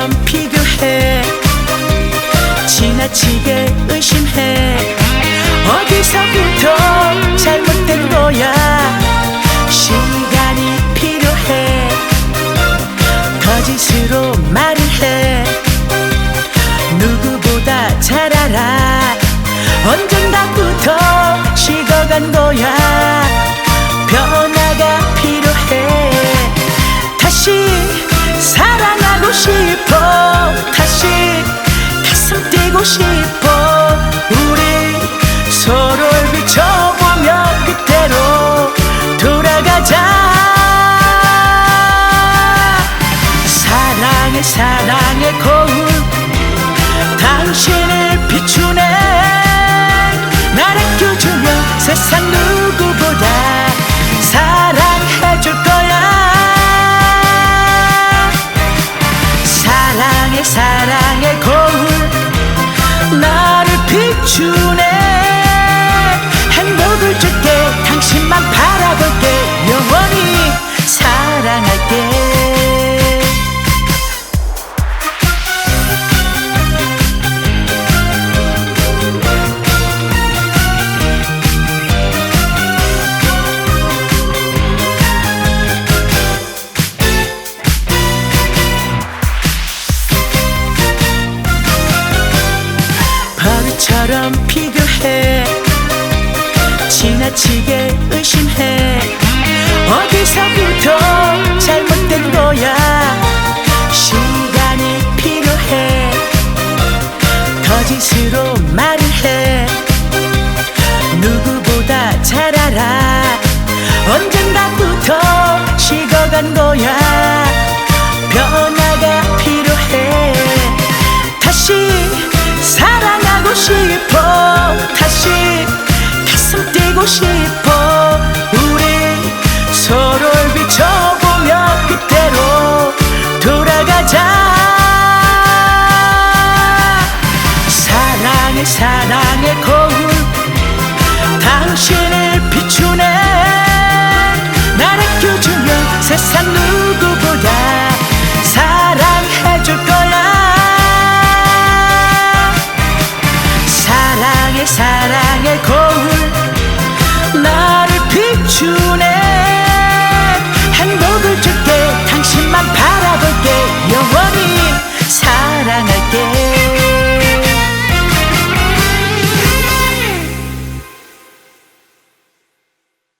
참 비교해. 지나치게 의심해. 어디서부터 잘못된 거야? 시간이 필요해. 거짓으로 말을 해. 누구보다 잘 알아. 언젠 다부터 식어간 거야. 변화가 필요해. 다시 사랑하고 싶어. 뛰고 싶어. 우리 서로를 비춰보며 그때로 돌아가자. 사랑해 사랑해 처럼 비교해. 지나치게 의심해. 어디서부터 잘못된 거야? 시간이 필요해. 거짓으로 말 다시 가슴 뛰고 싶어. 우리 서로를 비춰보며 그때로 돌아가자. 사랑해 사랑해